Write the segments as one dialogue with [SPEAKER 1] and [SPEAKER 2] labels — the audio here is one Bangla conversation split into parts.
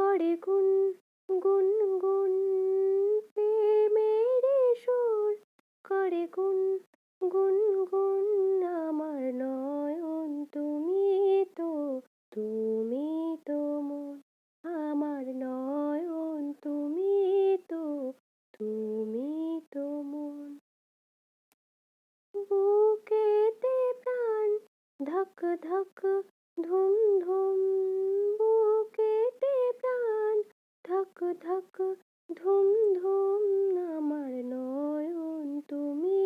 [SPEAKER 1] করে গুন গুন গুন। প্রেমের সুর করে গুন গুন গুন। আমার নয়ন তুমি তো তুমি তো মন। আমার নয়ন তুমি তো তুমি তো মন। বুকেতে প্রাণ ধক ধক ধুম ধুম বুকেতে প্রাণ ধক ধুম ধুম আমার নয়ন। তুমি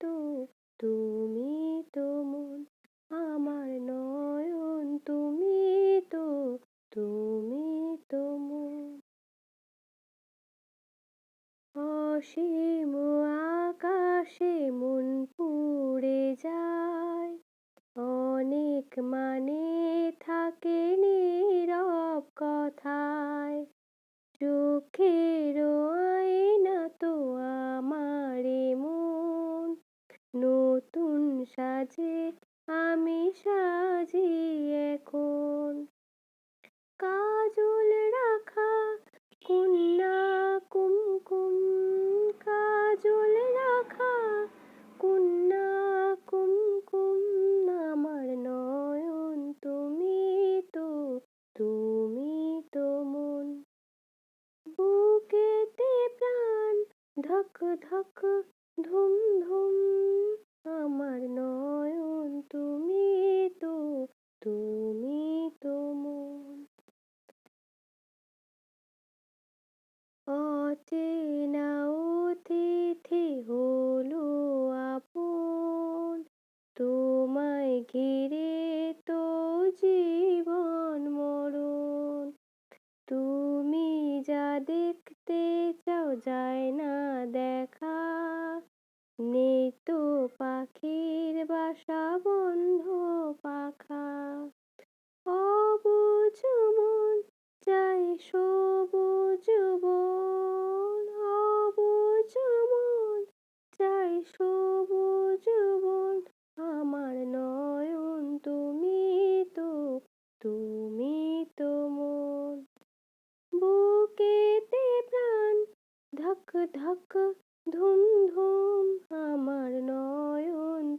[SPEAKER 1] তো তুমি তো মন আমার নয়ন। তুমি তো তুমি তো মন। অসীম আকাশে সাজে আমি সাজি এখন। কাজল রাখা কুন্না কুমকুম। কাজল রাখা কুন্না কুমকুম। আমার নয়ন, তুমি তো তুমি তো মন। বুকেতে প্রাণ, ধক ধক ধুম ধুম। আমার নয়ন, তুমি তো তুমি তো মন। অচেনা অতিথি হলো আপন। তোমায় ঘিরে তো জীবন মরণ। তুমি যা দেখতে চাও যায় না দেখা। নেই তো সবুজ বন অবুঝ মন চাই সবুজ বন। আমার নয়ন, তুমি তো তুমি তো মন। বুকেতে প্রাণ, ধক ধক ধুম ধুম, আমার নয়ন